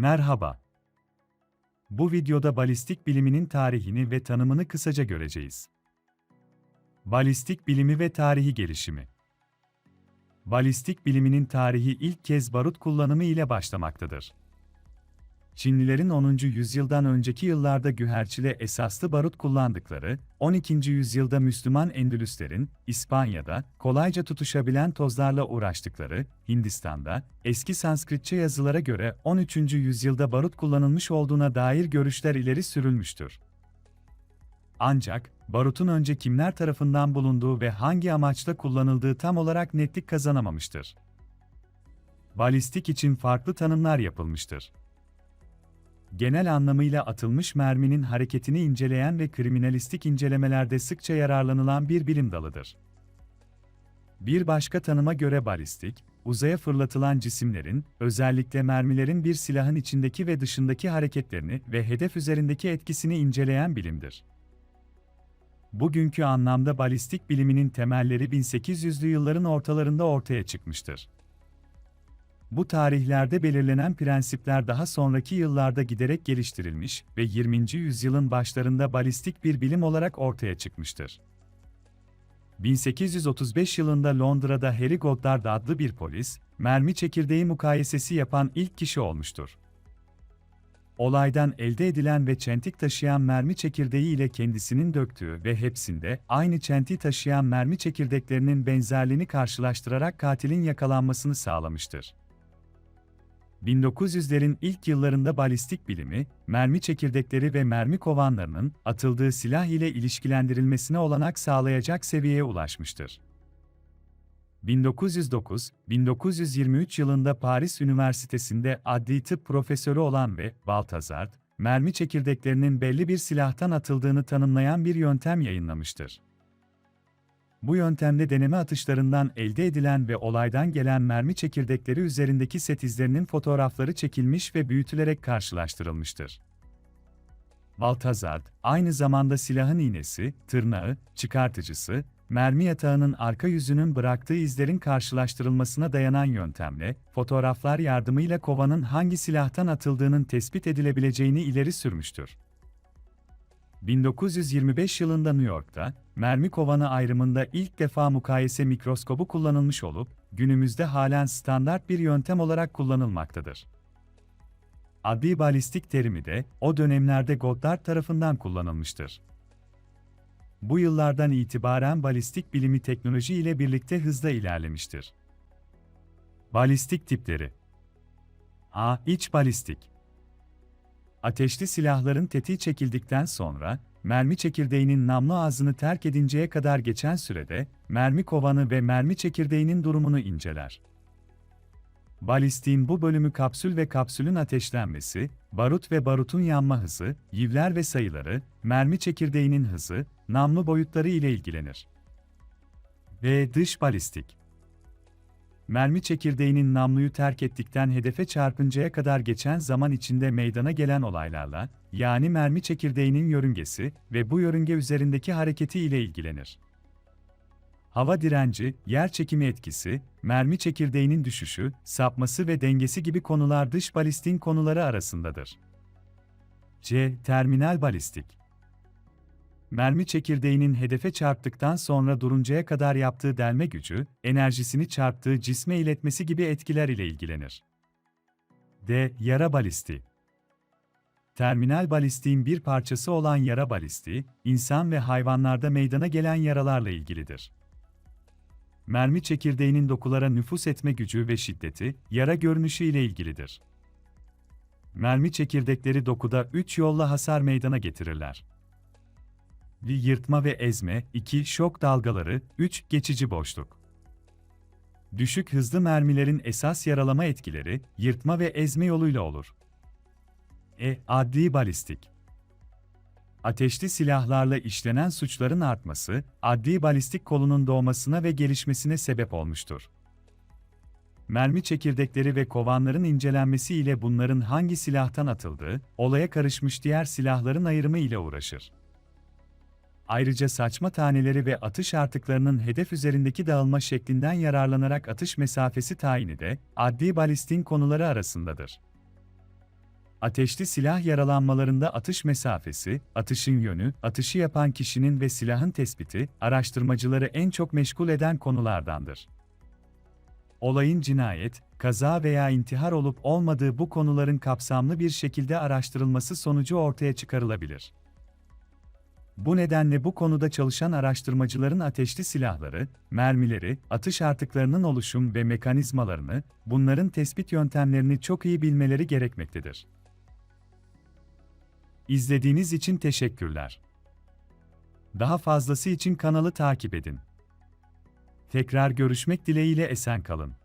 Merhaba. Bu videoda balistik biliminin tarihini ve tanımını kısaca göreceğiz. Balistik bilimi ve tarihi gelişimi. Balistik biliminin tarihi ilk kez barut kullanımı ile başlamaktadır. Çinlilerin 10. yüzyıldan önceki yıllarda güherçile esaslı barut kullandıkları, 12. yüzyılda Müslüman Endülüslerin, İspanya'da, kolayca tutuşabilen tozlarla uğraştıkları, Hindistan'da, eski Sanskritçe yazılara göre 13. yüzyılda barut kullanılmış olduğuna dair görüşler ileri sürülmüştür. Ancak, barutun önce kimler tarafından bulunduğu ve hangi amaçla kullanıldığı tam olarak netlik kazanamamıştır. Balistik için farklı tanımlar yapılmıştır genel anlamıyla atılmış merminin hareketini inceleyen ve kriminalistik incelemelerde sıkça yararlanılan bir bilim dalıdır. Bir başka tanıma göre balistik, uzaya fırlatılan cisimlerin, özellikle mermilerin bir silahın içindeki ve dışındaki hareketlerini ve hedef üzerindeki etkisini inceleyen bilimdir. Bugünkü anlamda balistik biliminin temelleri 1800'lü yılların ortalarında ortaya çıkmıştır. Bu tarihlerde belirlenen prensipler daha sonraki yıllarda giderek geliştirilmiş ve 20. yüzyılın başlarında balistik bir bilim olarak ortaya çıkmıştır. 1835 yılında Londra'da Harry Goddard adlı bir polis, mermi çekirdeği mukayesesi yapan ilk kişi olmuştur. Olaydan elde edilen ve çentik taşıyan mermi çekirdeği ile kendisinin döktüğü ve hepsinde aynı çentiği taşıyan mermi çekirdeklerinin benzerliğini karşılaştırarak katilin yakalanmasını sağlamıştır. 1900'lerin ilk yıllarında balistik bilimi, mermi çekirdekleri ve mermi kovanlarının atıldığı silah ile ilişkilendirilmesine olanak sağlayacak seviyeye ulaşmıştır. 1909-1923 yılında Paris Üniversitesi'nde adli tıp profesörü olan ve Baltazar, mermi çekirdeklerinin belli bir silahtan atıldığını tanımlayan bir yöntem yayınlamıştır. Bu yöntemle deneme atışlarından elde edilen ve olaydan gelen mermi çekirdekleri üzerindeki set izlerinin fotoğrafları çekilmiş ve büyütülerek karşılaştırılmıştır. Baltazar, aynı zamanda silahın iğnesi, tırnağı, çıkartıcısı, mermi yatağının arka yüzünün bıraktığı izlerin karşılaştırılmasına dayanan yöntemle, fotoğraflar yardımıyla kovanın hangi silahtan atıldığının tespit edilebileceğini ileri sürmüştür. 1925 yılında New York'ta, mermi kovanı ayrımında ilk defa mukayese mikroskobu kullanılmış olup, günümüzde halen standart bir yöntem olarak kullanılmaktadır. Adli balistik terimi de o dönemlerde Goddard tarafından kullanılmıştır. Bu yıllardan itibaren balistik bilimi teknoloji ile birlikte hızla ilerlemiştir. Balistik tipleri A. İç balistik Ateşli silahların tetiği çekildikten sonra, mermi çekirdeğinin namlu ağzını terk edinceye kadar geçen sürede, mermi kovanı ve mermi çekirdeğinin durumunu inceler. Balistiğin bu bölümü kapsül ve kapsülün ateşlenmesi, barut ve barutun yanma hızı, yivler ve sayıları, mermi çekirdeğinin hızı, namlu boyutları ile ilgilenir. Ve dış balistik mermi çekirdeğinin namluyu terk ettikten hedefe çarpıncaya kadar geçen zaman içinde meydana gelen olaylarla, yani mermi çekirdeğinin yörüngesi ve bu yörünge üzerindeki hareketi ile ilgilenir. Hava direnci, yer çekimi etkisi, mermi çekirdeğinin düşüşü, sapması ve dengesi gibi konular dış balistin konuları arasındadır. C. Terminal balistik mermi çekirdeğinin hedefe çarptıktan sonra duruncaya kadar yaptığı delme gücü, enerjisini çarptığı cisme iletmesi gibi etkiler ile ilgilenir. D. Yara balisti Terminal balistiğin bir parçası olan yara balistiği, insan ve hayvanlarda meydana gelen yaralarla ilgilidir. Mermi çekirdeğinin dokulara nüfus etme gücü ve şiddeti, yara görünüşü ile ilgilidir. Mermi çekirdekleri dokuda üç yolla hasar meydana getirirler. 1. Yırtma ve ezme, 2. Şok dalgaları, 3. Geçici boşluk. Düşük hızlı mermilerin esas yaralama etkileri, yırtma ve ezme yoluyla olur. E. Adli balistik. Ateşli silahlarla işlenen suçların artması, adli balistik kolunun doğmasına ve gelişmesine sebep olmuştur. Mermi çekirdekleri ve kovanların incelenmesi ile bunların hangi silahtan atıldığı, olaya karışmış diğer silahların ayrımı ile uğraşır. Ayrıca saçma taneleri ve atış artıklarının hedef üzerindeki dağılma şeklinden yararlanarak atış mesafesi tayini de adli balistin konuları arasındadır. Ateşli silah yaralanmalarında atış mesafesi, atışın yönü, atışı yapan kişinin ve silahın tespiti, araştırmacıları en çok meşgul eden konulardandır. Olayın cinayet, kaza veya intihar olup olmadığı bu konuların kapsamlı bir şekilde araştırılması sonucu ortaya çıkarılabilir. Bu nedenle bu konuda çalışan araştırmacıların ateşli silahları, mermileri, atış artıklarının oluşum ve mekanizmalarını, bunların tespit yöntemlerini çok iyi bilmeleri gerekmektedir. İzlediğiniz için teşekkürler. Daha fazlası için kanalı takip edin. Tekrar görüşmek dileğiyle esen kalın.